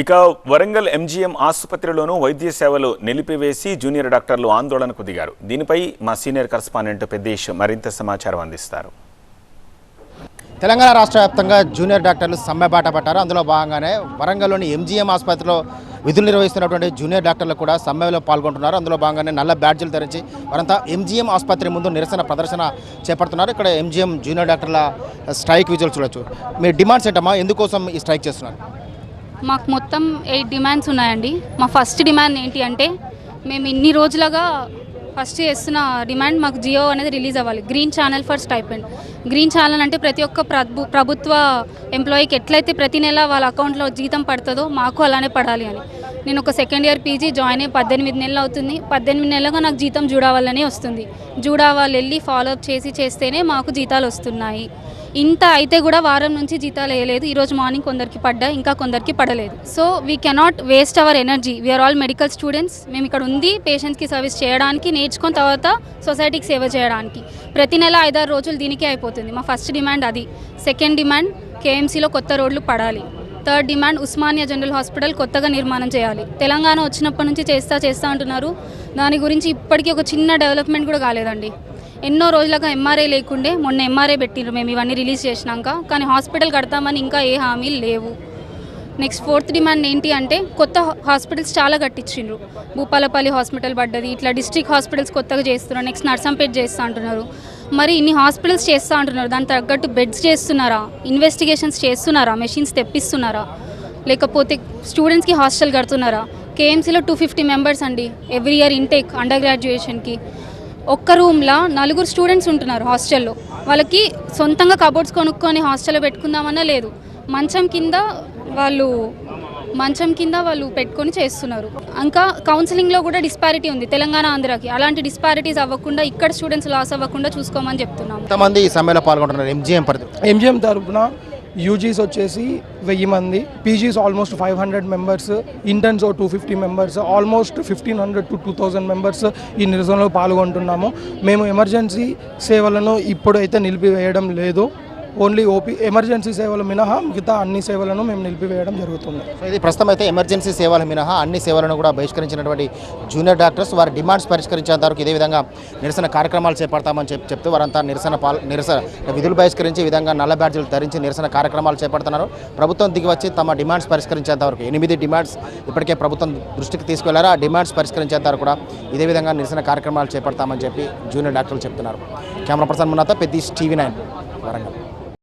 ఇక వరంగల్ ఎంజీఎం ఆసుపత్రిలోనూ వైద్య సేవలు నిలిపివేసి జూనియర్ డాక్టర్లు ఆందోళనకు దిగారు. దీనిపై మా సీనియర్ కరస్పాండెంట్ పెద్దేశ్ మరింత సమాచారం అందిస్తారు. తెలంగాణ రాష్ట్ర వ్యాప్తంగా జూనియర్ డాక్టర్లు సమ్మె బాట పట్టారు. అందులో భాగంగానే వరంగల్లోని ఎంజీఎం ఆసుపత్రిలో విధులు నిర్వహిస్తున్నటువంటి జూనియర్ డాక్టర్లు కూడా సమ్మెలో పాల్గొంటున్నారు. అందులో భాగంగానే నల్ల బ్యాడ్జీలు ధరించి వారంతా ఎంజీఎం ఆసుపత్రి ముందు నిరసన ప్రదర్శన చేపడుతున్నారు. ఇక్కడ ఎంజీఎం జూనియర్ డాక్టర్ల స్ట్రైక్ విజువల్ చూడొచ్చు. మీ డిమాండ్స్ ఏంటమ్మా? ఎందుకోసం ఈ స్ట్రైక్ చేస్తున్నారు? మాకు మొత్తం ఎయిట్ డిమాండ్స్ ఉన్నాయండి. మా ఫస్ట్ డిమాండ్ ఏంటి అంటే మేము ఇన్ని రోజులుగా ఫస్ట్ చేస్తున్న డిమాండ్ మాకు జియో అనేది రిలీజ్ అవ్వాలి. Green channel for stipend. Green channel అంటే ప్రతి ఒక్క ప్రభు ప్రభుత్వ ఎంప్లాయీకి ఎట్లయితే ప్రతి నెల వాళ్ళ అకౌంట్లో జీతం పడుతుందో మాకు అలానే పడాలి అని. నేను ఒక సెకండ్ ఇయర్ పీజీ జాయిన్ అయ్యి పద్దెనిమిది నెలలు అవుతుంది. పద్దెనిమిది నెలలుగా నాకు జీతం జూడావాలనే వస్తుంది. చూడవాళ్ళు వెళ్ళి ఫాలో అప్ చేసి చేస్తేనే మాకు జీతాలు వస్తున్నాయి. ఇంత అయితే కూడా వారం నుంచి జీతాలు వేయలేదు. ఈరోజు మార్నింగ్ కొందరికి పడ్డా ఇంకా కొందరికి పడలేదు. So we cannot waste our energy we are all medical students మేము ఇక్కడ ఉంది పేషెంట్స్కి సర్వీస్ చేయడానికి నేర్చుకున్న తర్వాత సొసైటీకి సేవ చేయడానికి. ప్రతి నెల ఐదారు రోజులు దీనికే అయిపోతుంది. మా ఫస్ట్ డిమాండ్ అది. సెకండ్ డిమాండ్ కేఎంసీలో కొత్త రోడ్లు పడాలి. Third demand Osmania general hospital కొత్తగా నిర్మాణం చేయాలి. తెలంగాణ వచ్చినప్పటి నుంచి చేస్తా చేస్తా అంటున్నారు. దాని గురించి ఇప్పటికీ ఒక చిన్న డెవలప్మెంట్ కూడా కాలేదండి. ఎన్నో రోజులుగా ఎంఆర్ఐ లేకుండే మొన్న ఎంఆర్ఐ పెట్టిండ్రు మేము ఇవన్నీ రిలీజ్ చేసినాక. కానీ హాస్పిటల్ కడతామని ఇంకా ఏ హామీలు లేవు. నెక్స్ట్ ఫోర్త్ డిమాండ్ ఏంటి అంటే కొత్త హాస్పిటల్స్ చాలా కట్టించిండ్రు. భూపాలపల్లి హాస్పిటల్ పడ్డది ఇట్లా డిస్ట్రిక్ట్ హాస్పిటల్స్ కొత్తగా చేస్తున్నారు నెక్స్ట్ నర్సంపేట చేస్తూ అంటున్నారు. మరి ఇన్ని హాస్పిటల్స్ చేస్తూ అంటున్నారు దానికి తగ్గట్టు బెడ్స్ చేస్తున్నారా? ఇన్వెస్టిగేషన్స్ చేస్తున్నారా? మెషిన్స్ తెప్పిస్తున్నారా? లేకపోతే స్టూడెంట్స్కి హాస్టల్ కడుతున్నారా? కేఎంసీలో టూ ఫిఫ్టీ మెంబర్స్ అండి ఎవ్రీ ఇయర్ ఇంటేక్ అండర్ గ్రాడ్యుయేషన్కి ఒక్క రూమ్లో నలుగురు స్టూడెంట్స్ ఉంటున్నారు హాస్టల్లో. వాళ్ళకి సొంతంగా కబోర్డ్స్ కొనుక్కొని హాస్టల్లో పెట్టుకుందామన్నా లేదు. మంచం కింద వాళ్ళు మంచం కింద వాళ్ళు పెట్టుకొని చేస్తున్నారు. ఇంకా కౌన్సిలింగ్లో కూడా డిస్పారిటీ ఉంది తెలంగాణ ఆంధ్రాకి. అలాంటి డిస్పారిటీస్ అవ్వకుండా ఇక్కడ స్టూడెంట్స్ లాస్ అవ్వకుండా చూసుకోమని చెప్తున్నాము. ఎంతమంది ఈ సమ్మెలో పాల్గొంటున్నారు? ఎంజీఎం పరిధి ఎంజిఎం తరపున యూజీస్ వచ్చేసి వెయ్యి మంది. PGs almost five hundred members interns oh two fifty members almost fifteen hundred to two thousand members ఈ నిరసనలో పాల్గొంటున్నాము. మేము ఎమర్జెన్సీ సేవలను ఇప్పుడైతే నిలిపివేయడం లేదు. ఓన్లీ ఓపీ ఎమర్జెన్సీ సేవలు మినహా మిగతా అన్ని సేవలను మేము నిలిపివేయడం జరుగుతుంది. సో ఇది ప్రస్తుతం అయితే ఎమర్జెన్సీ సేవలు మినహా అన్ని సేవలను కూడా బహిష్కరించినటువంటి జూనియర్ డాక్టర్స్ వారి డిమాండ్స్ పరిష్కరించేంత వరకు ఇదే విధంగా నిరసన కార్యక్రమాలు చేపడతామని చెప్పి చెప్తూ వారంతా నిరసన పాల్ నిరసన విధులు బహిష్కరించి విధంగా నల్ల బ్యాడ్జీలు ధరించి నిరసన కార్యక్రమాలు చేపడుతున్నారు. ప్రభుత్వం దిగి వచ్చి తమ డిమాండ్స్ పరిష్కరించేంత వరకు ఎనిమిది డిమాండ్స్ ఇప్పటికే ప్రభుత్వం దృష్టికి తీసుకెళ్ళారు? ఆ డిమాండ్స్ పరిష్కరించేంత వరకు కూడా ఇదే విధంగా నిరసన కార్యక్రమాలు చేపడతామని చెప్పి జూనియర్ డాక్టర్లు చెప్తున్నారు. కెమెరా పర్సన్ మున్నాతో పెద్ద టీవీ నైన్ వరంగల్.